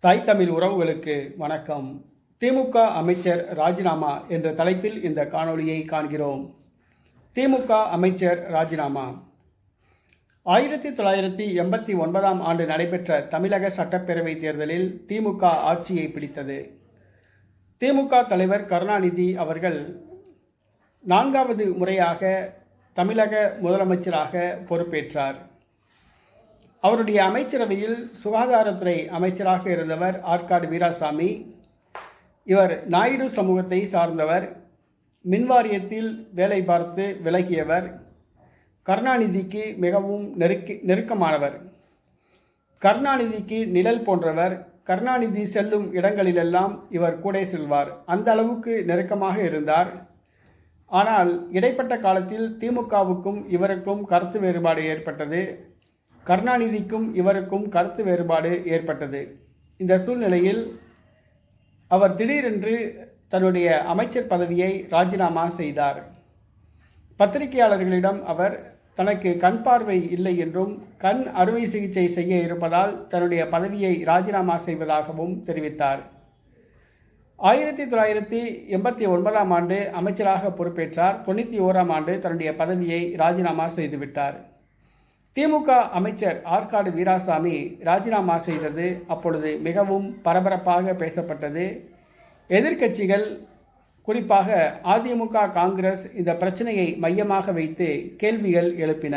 தாய் தமிழ் உறவுகளுக்கு வணக்கம். திமுக அமைச்சர் ராஜினாமா என்ற தலைப்பில் இந்த காணொளியை காண்கிறோம். திமுக அமைச்சர் ராஜினாமா. ஆயிரத்தி தொள்ளாயிரத்தி எண்பத்தி ஒன்பதாம் ஆண்டு நடைபெற்ற தமிழக சட்டப்பேரவை தேர்தலில் திமுக ஆட்சியை பிடித்தது. திமுக தலைவர் கருணாநிதி அவர்கள் நான்காவது முறையாக தமிழக முதலமைச்சராக பொறுப்பேற்றார். அவருடைய அமைச்சரவையில் சுகாதாரத்துறை அமைச்சராக இருந்தவர் ஆற்காடு வீராசாமி இவர் நாயுடு சமூகத்தை சார்ந்தவர் மின்வாரியத்தில் வேலை பார்த்து விலகியவர் கருணாநிதிக்கு மிகவும் நெருக்கி நெருக்கமானவர். கருணாநிதிக்கு நிழல் போன்றவர் கருணாநிதி செல்லும் இடங்களிலெல்லாம் இவர் கூட செல்வார். அந்த அளவுக்கு நெருக்கமாக இருந்தார். ஆனால் இடைப்பட்ட காலத்தில் திமுகவுக்கும் இவருக்கும் கருத்து வேறுபாடு ஏற்பட்டது. கருணாநிதிக்கும் இவருக்கும் கருத்து வேறுபாடு ஏற்பட்டது. இந்த சூழ்நிலையில் அவர் திடீரென்று தன்னுடைய அமைச்சர் பதவியை ராஜினாமா செய்தார். பத்திரிகையாளர்களிடம் அவர் தனக்கு கண் பார்வை இல்லை என்றும் கண் அறுவை சிகிச்சை செய்ய இருப்பதால் தன்னுடைய பதவியை ராஜினாமா செய்வதாகவும் தெரிவித்தார். ஆயிரத்தி தொள்ளாயிரத்தி எண்பத்தி ஒன்பதாம் ஆண்டு அமைச்சராக பொறுப்பேற்றார். தொண்ணூற்றி ஓராம் ஆண்டு தன்னுடைய பதவியை ராஜினாமா செய்துவிட்டார். திமுக அமைச்சர் ஆற்காடு வீராசாமி ராஜினாமா செய்தது அப்பொழுது மிகவும் பரபரப்பாக பேசப்பட்டது. எதிர்க்கட்சிகள் குறிப்பாக அதிமுக காங்கிரஸ் இந்த பிரச்சனையை மையமாக வைத்து கேள்விகள் எழுப்பின.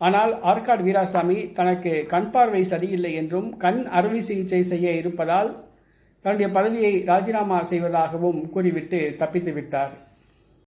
ஆனால் ஆற்காடு வீராசாமி தனக்கு கண் பார்வை சரியில்லை என்றும் கண் அறுவை சிகிச்சை செய்ய இருப்பதால் தன்னுடைய பதவியை ராஜினாமா செய்வதாகவும் கூறிவிட்டு தப்பித்து விட்டார்.